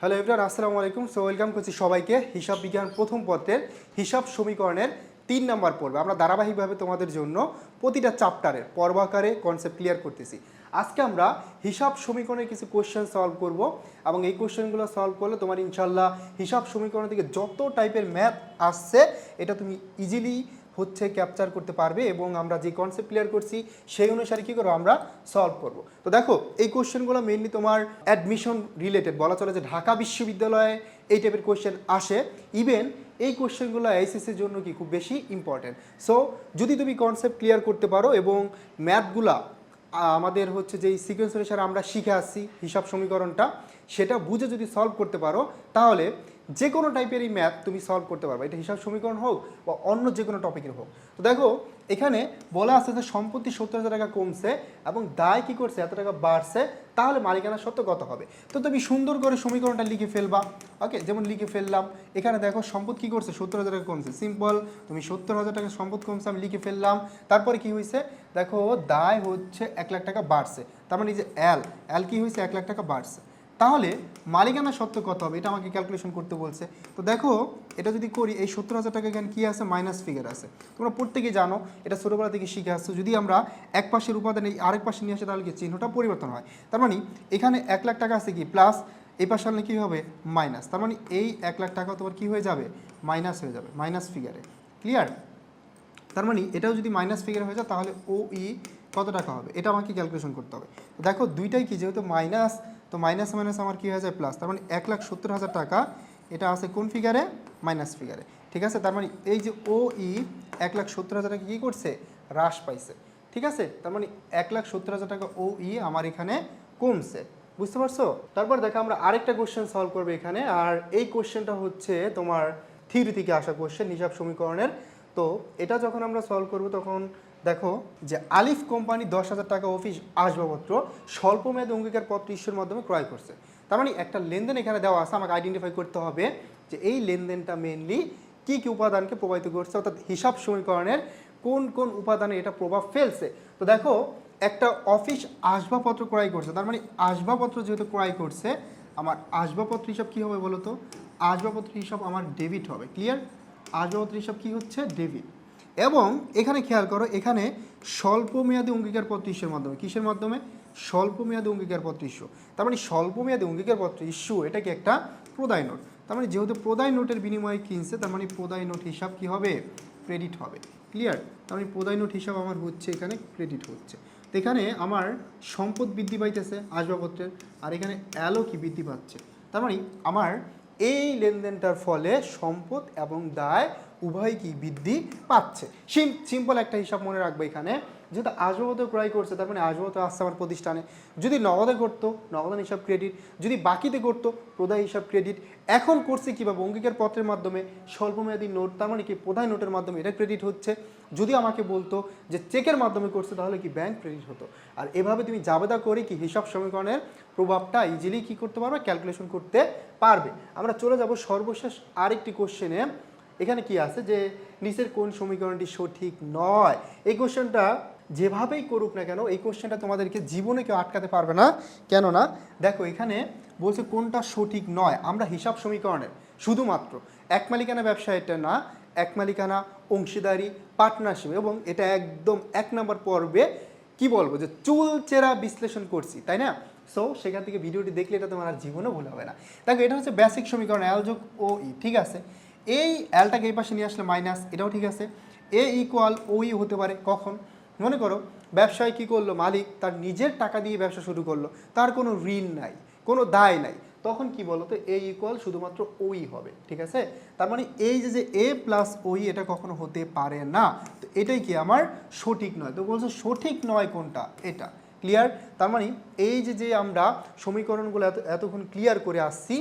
Hello everyone আসসালামু আলাইকুম। So welcome করছি সবাইকে হিসাব বিজ্ঞান প্রথম পত্রের হিসাব সমীকরণের তিন নাম্বার পর্বে। আমরা ধারাবাহিকভাবে তোমাদের জন্য প্রতিটা চ্যাপ্টারের পর্বাকারে কনসেপ্ট ক্লিয়ার করতেছি। আজকে আমরা হিসাব সমীকরণের কিছু কোশ্চেন সলভ করব এবং এই কোশ্চেনগুলো সলভ করলে তোমার ইনশাল্লাহ হিসাব সমীকরণ থেকে যত টাইপের ম্যাথ আসছে, এটা তুমি ইজিলি হচ্ছে ক্যাপচার করতে পারবে এবং আমরা যে কনসেপ্ট ক্লিয়ার করছি, সেই অনুসারে কী করব আমরা সলভ করব। তো দেখো, এই কোশ্চেনগুলো মেনলি তোমার অ্যাডমিশন রিলেটেড বলা চলে যে ঢাকা বিশ্ববিদ্যালয়ে এই টাইপের কোশ্চেন আসে। ইভেন এই কোশ্চেনগুলো আইসিসির জন্য কি খুব বেশি ইম্পর্টেন্ট সো যদি তুমি কনসেপ্ট ক্লিয়ার করতে পারো এবং ম্যাথগুলা আমাদের হচ্ছে যেই সিকোয়েন্স অনুসারে আমরা শিখে আসছি হিসাব সমীকরণটা, সেটা বুঝে যদি সলভ করতে পারো, তাহলে যে কোনো টাইপের এই ম্যাথ তুমি সলভ করতে পারবে। এটা হিসাব সমীকরণ হোক বা অন্য যে কোনো টপিকের হোক। তো দেখো, এখানে বলা আছে যে সম্পত্তি সত্তর হাজার টাকা কমছে এবং দায় কি করছে? এত টাকা বাড়ছে, তাহলে মালিকানা সত্য কত হবে? তো তুমি সুন্দর করে সমীকরণটা লিখে ফেলবা। ওকে যেমন লিখে ফেললাম, এখানে দেখো সম্পদ কি করছে? সত্তর হাজার টাকা কমছে। সিম্পল তুমি সত্তর হাজার টাকা সম্পদ কমছে, আমি লিখে ফেললাম। তারপরে কি হয়েছে? দেখো, দায় হচ্ছে এক লাখ টাকা বাড়ছে। তার মানে এই যে এল এল কি হয়েছে? এক লাখ টাকা বাড়ছে। তাহলে মালিকানা সত্ত্ব কত হবে? এটা আমাকে ক্যালকুলেশন করতে বলছে। তো দেখো, এটা যদি করি, এই সত্তর হাজার টাকা এখানে কী আছে? মাইনাস ফিগার আছে। তোমরা প্রত্যেকে জানো, এটা ছোটোবেলা থেকে শিখে আসছো। যদি আমরা এক পাশের উপাদান এই আরেক পাশে নিয়ে আসে, তাহলে কি চিহ্নটা পরিবর্তন হয়? তার মানে এখানে এক লাখ টাকা আছে কি? প্লাস এই পাশে আনলে কী হবে? মাইনাস তার মানে এই এক লাখ টাকা তোমার কী হয়ে যাবে? মাইনাস হয়ে যাবে মাইনাস ফিগারে ক্লিয়ার তার মানে এটাও যদি মাইনাস ফিগার হয়ে যায়, তাহলে ও ই কত টাকা হবে? এটা আমাকে ক্যালকুলেশন করতে হবে। দেখো, দুইটাই কি? যেহেতু মাইনাস তো মাইনাস মাইনাস আমার কী হয়ে যায়? প্লাস তার মানে এক লাখ সত্তর হাজার টাকা, এটা আছে কোন ফিগারে মাইনাস ফিগারে ঠিক আছে? তার মানে এই যে ও ই এক লাখ সত্তর হাজার টাকা কী করছে? হ্রাস পাইছে। ঠিক আছে? তার মানে এক লাখ সত্তর হাজার টাকা ও ই আমার এখানে কমছে। বুঝতে পারছ? তারপর দেখো, আমরা আরেকটা কোশ্চেন সলভ করব এখানে। আর এই কোশ্চেনটা হচ্ছে তোমার থিওরি থেকে আসা কোশ্চেন হিসাব সমীকরণের। তো এটা যখন আমরা সলভ করব, তখন দেখো যে আলিফ কোম্পানি দশ হাজার টাকা অফিস আসবাবপত্র স্বল্প মেয়াদী অঙ্গীকার পত্র ইস্যুর মাধ্যমে ক্রয় করছে। তার মানে একটা লেনদেন এখানে দেওয়া আছে, আমাকে আইডেন্টিফাই করতে হবে যে এই লেনদেনটা মেনলি কি কি উপাদানকে প্রভাবিত করছে, অর্থাৎ হিসাব সমীকরণের কোন কোন উপাদানে এটা প্রভাব ফেলছে। তো দেখো, একটা অফিস আসবাবপত্র ক্রয় করছে, তার মানে আসবাবপত্র যেহেতু ক্রয় করছে, আমার আসবাবপত্র হিসাব কী হবে বলো তো? আসবাবপত্র হিসাব আমার ডেবিট হবে ক্লিয়ার আসবাবপত্র হিসাব কী হচ্ছে? ডেবিট এবং এখানে খেয়াল করো, এখানে স্বল্প মেয়াদী অঙ্গীকারপত্র ইস্যুর মাধ্যমে, কিসের মাধ্যমে? স্বল্প মেয়াদী অঙ্গীকারপত্র ইস্যু। তার মানে স্বল্প মেয়াদী অঙ্গীকারপত্র ইস্যু, এটা কি একটা প্রদায় নোট। তার মানে যেহেতু প্রদায় নোটের বিনিময়ে কিনছে, তার মানে প্রদায় নোট হিসাব কি হবে? ক্রেডিট হবে। ক্লিয়ার? তার মানে প্রদায় নোট হিসাব আমার হচ্ছে, এখানে ক্রেডিট হচ্ছে। তো এখানে আমার সম্পদ বৃদ্ধি পাইতেছে আসবাবপত্রের, আর এখানে অ্যালো কি বৃদ্ধি পাচ্ছে? তার মানে আমার এই লেনদেনটার ফলে সম্পদ এবং দায় উভয় কি বৃদ্ধি পাচ্ছে? সিম সিম্পল একটা হিসাব মনে রাখব এখানে। যেহেতু আসবাবত ক্রয় করছে, তার মানে আসবাবত আসছে আমার প্রতিষ্ঠানে। যদি নগদে করতো নগদান হিসাব ক্রেডিট যদি বাকিতে করতো প্রদায় হিসাব ক্রেডিট এখন করছে কীভাবে? অঙ্গীকার পত্রের মাধ্যমে, স্বল্পমেয়াদী নোট, তার মানে কি প্রদায় নোটের মাধ্যমে এটা ক্রেডিট হচ্ছে। যদি আমাকে বলতো যে চেকের মাধ্যমে করছে, তাহলে কি ব্যাংক ক্রেডিট হতো? আর এভাবে তুমি জাবেদা করে কি হিসাব সমীকরণের প্রভাবটা ইজিলি কি করতে পারবে? ক্যালকুলেশন করতে পারবে। আমরা চলে যাব সর্বশেষ আরেকটি কোশ্চেনে এখানে কি আছে যে নিচের কোন সমীকরণটি সঠিক নয়? এই কোশ্চেনটা যেভাবেই করুক না কেন, এই কোশ্চেনটা তোমাদেরকে জীবনে কেউ আটকাতে পারবে না। কেননা, দেখো এখানে বলছে কোনটা সঠিক নয়। আমরা হিসাব সমীকরণের শুধুমাত্র এক মালিকানা ব্যবসা এটা না, এক মালিকানা অংশীদারি পার্টনারশিপ এবং এটা একদম এক নম্বর পর্বে কি বলব যে চুল চেরা বিশ্লেষণ করছি, তাই না? সো সেখান থেকে ভিডিওটি দেখলে এটা তোমার আর জীবনে ভুল হবে না। দেখো, এটা হচ্ছে বেসিক সমীকরণ অ্যাল যোগ ও ই ঠিক আছে? এই অ্যালটাকে এই পাশে নিয়ে আসলে মাইনাস এটাও ঠিক আছে। এ ইকুয়াল ওই হতে পারে, কখন? মনে করো, ব্যবসায় কি করল মালিক? তার নিজের টাকা দিয়ে ব্যবসা শুরু করল, তার কোনো ঋণ নাই, কোনো দায় নাই। তখন কি বলো তো এ ইকুয়াল শুধুমাত্র ওই হবে, ঠিক আছে? তার মানে এই যে যে এ প্লাস ওই এটা কখনো হতে পারে না। তো এটাই কি আমার সঠিক নয়? তো বলছো সঠিক নয় কোনটা? এটা। ক্লিয়ার তার মানে এই যে যে আমরা সমীকরণগুলো এত, এতক্ষণ ক্লিয়ার করে আসছি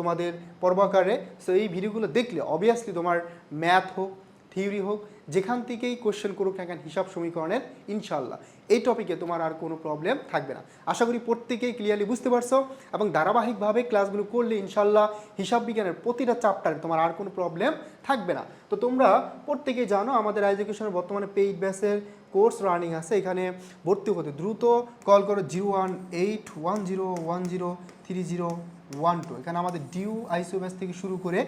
তোমাদের পর্বাকারে। সো এই ভিডিওগুলো দেখলে অবভিয়াসলি তোমার ম্যাথ হোক থিওরি হোক, যেখান থেকেই কোশ্চেন করুক না কেন, হিসাব সমীকরণের ইনশাল্লাহ এই টপিকে তোমার আর কোনো প্রবলেম থাকবে না। আশা করি প্রত্যেকেই ক্লিয়ারলি বুঝতে পারছ। এবং ধারাবাহিকভাবে ক্লাসগুলো করলে ইনশাল্লাহ হিসাব বিজ্ঞানের প্রতিটা চ্যাপ্টারে তোমার আর কোনো প্রবলেম থাকবে না। তো তোমরা প্রত্যেকেই জানো, আমাদের এডুকেশনের বর্তমানে পেইড ব্যাসের কোর্স রানিং আছে, এখানে ভর্তি হতে। দ্রুত কল করো zero one eight one zero one zero three zero one two. এখানে আমাদের ডিউ আইসিও ব্যাচ থেকে শুরু করে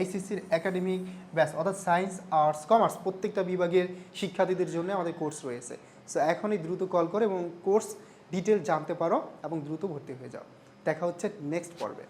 এইচএসসির একাডেমিক ব্যাচ, অর্থাৎ সায়েন্স, আর্টস, কমার্স, প্রত্যেকটা বিভাগের শিক্ষার্থীদের জন্য আমাদের কোর্স রয়েছে। সো এখনই দ্রুত কল করো এবং কোর্স ডিটেল জানতে পারো এবং দ্রুত ভর্তি হয়ে যাও। দেখা হচ্ছে নেক্সট পর্বে।